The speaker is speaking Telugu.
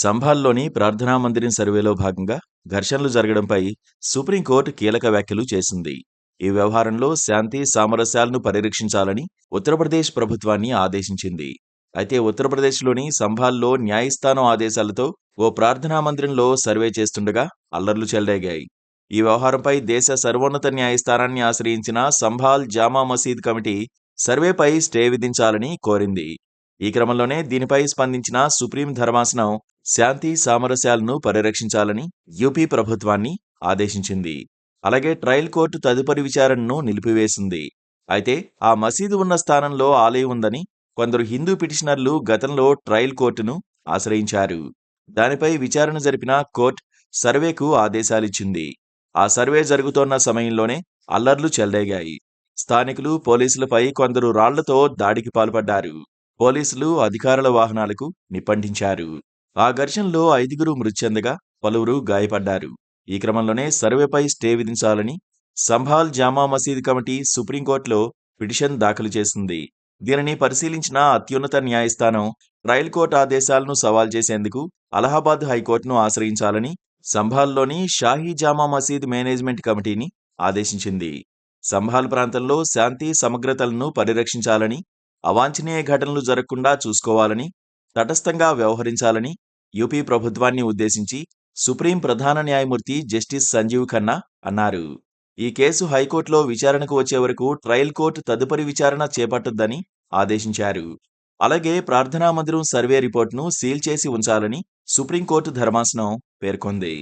సంభాల్లోని ప్రార్థనా మందిరం సర్వేలో భాగంగా ఘర్షణలు జరగడంపై సుప్రీంకోర్టు కీలక వ్యాఖ్యలు చేసింది. ఈ వ్యవహారంలో శాంతి సామరస్యాలను పరిరక్షించాలని ఉత్తరప్రదేశ్ ప్రభుత్వాన్ని ఆదేశించింది. అయితే ఉత్తరప్రదేశ్లోని సంభాల్లో న్యాయస్థానం ఆదేశాలతో ఓ ప్రార్థనా మందిరంలో సర్వే చేస్తుండగా అల్లర్లు చెలరేగాయి. ఈ వ్యవహారంపై దేశ సర్వోన్నత న్యాయస్థానాన్ని ఆశ్రయించిన సంభాల్ జామా మసీద్ కమిటీ సర్వేపై స్టే విధించాలని కోరింది. ఈ క్రమంలోనే దీనిపై స్పందించిన సుప్రీం ధర్మాసనం శాంతి సామరస్యాలను పరిరక్షించాలని యూపీ ప్రభుత్వాన్ని ఆదేశించింది. అలాగే ట్రయల్ కోర్టు తదుపరి విచారణను నిలిపివేసింది. అయితే ఆ మసీదు ఉన్న స్థానంలో ఆలయం ఉందని కొందరు హిందూ పిటిషనర్లు గతంలో ట్రయల్ కోర్టును ఆశ్రయించారు. దానిపై విచారణ జరిపిన కోర్టు సర్వేకు ఆదేశాలిచ్చింది. ఆ సర్వే జరుగుతోన్న సమయంలోనే అల్లర్లు చెలరేగాయి. స్థానికులు పోలీసులపై కొందరు రాళ్ళతో దాడికి పాల్పడ్డారు. పోలీసులు అధికారుల వాహనాలకు నిప్పంటించారు. ఆ ఘర్షణలో ఐదుగురు మృతి చెందగా పలువురు గాయపడ్డారు. ఈ క్రమంలోనే సర్వేపై స్టే విధించాలని సంభాల్ జామా మసీద్ కమిటీ సుప్రీంకోర్టులో పిటిషన్ దాఖలు చేసింది. దీనిని పరిశీలించిన అత్యున్నత న్యాయస్థానం ట్రయల్ కోర్టు ఆదేశాలను సవాల్ చేసేందుకు అలహాబాద్ హైకోర్టును ఆశ్రయించాలని సంభాల్లోని షాహీ జామా మసీద్ మేనేజ్మెంట్ కమిటీని ఆదేశించింది. సంభాల్ ప్రాంతంలో శాంతి సమగ్రతలను పరిరక్షించాలని అవాంఛనీయ ఘటనలు జరగకుండా చూసుకోవాలని తటస్థంగా వ్యవహరించాలని యూపీ ప్రభుత్వాన్ని ఉద్దేశించి సుప్రీం ప్రధాన న్యాయమూర్తి జస్టిస్ సంజీవ్ ఖన్నా అన్నారు. ఈ కేసు హైకోర్టులో విచారణకు వచ్చే వరకు ట్రయల్ కోర్టు తదుపరి విచారణ చేపట్టొద్దని ఆదేశించారు. అలాగే ప్రార్థనా మందిరం సర్వే రిపోర్టును సీల్ చేసి ఉంచాలని సుప్రీంకోర్టు ధర్మాసనం పేర్కొంది.